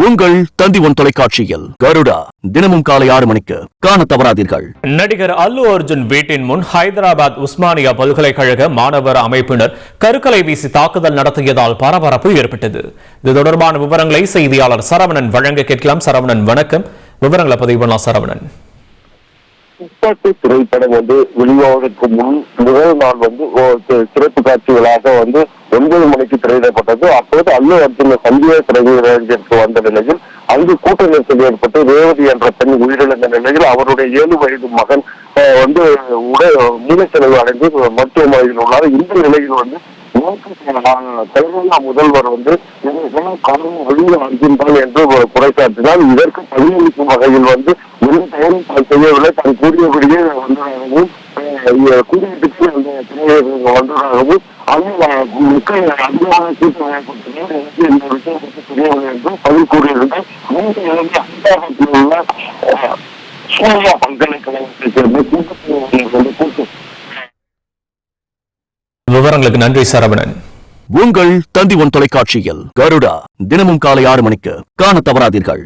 உங்கள் தந்தி ஒன் தொலைக்காட்சியில் கருடா. தினமும் காலை ஆறு மணிக்கு காண தவறாதீர்கள். நடிகர் அல்லு அர்ஜுன் வீட்டின் முன் ஹைதராபாத் உஸ்மானியா பல்கலைக்கழக மாணவர் அமைப்பினர் கருக்கலை வீசி தாக்குதல் நடத்தியதால் பரபரப்பு ஏற்பட்டது. இது தொடர்பான விவரங்களை செய்தியாளர் சரவணன் வழங்க கேட்கலாம். சரவணன் வணக்கம். விவரங்களை பதிவு பண்ணலாம் சரவணன். துப்பாக்கி திரைப்படம் வந்து வெளியாவதற்கு முன் முதல் நாள் வந்து சிறப்பு காட்சிகளாக வந்து ஒன்பது மணிக்கு அப்போது அல்லு அர்ஜுன சந்தேக பிரதிநிதிக்கு வந்த நிலையில் அங்கு கூட்ட நெரிசல் ஏற்பட்டு ரேவதி என்ற பெண் உயிரிழந்த நிலையில் அவருடைய ஏழு வயது மகன் வந்து உட மூலச்செலவு அடைந்து மருத்துவமனையில் உள்ளார். இந்த நிலையில் வந்து முதல்வர் வந்து இதற்கெல்லாம் வழியில் ஒழுங்கு என்று ஒரு இதற்கு பதிலளிக்கும் வகையில் வந்து எந்த தவறும் தான் செய்யவில்லை. தான் கூறியபடியே வந்ததாகவும் கூறியதுக்கு அந்த திரையரங்கு வந்ததாகவும் மக்கள் கூட்டம் இந்த விஷயம் பற்றி தெரியவில்லை பதில் உள்ள சூர்யா சேர்ந்த கூட்டத்தில் விவரங்களுக்கு நன்றி சரவணன். உங்கள் தந்தி ஒன் தொலைக்காட்சியில் கருடா தினமும் காலை ஆறு மணிக்கு காண தவறாதீர்கள்.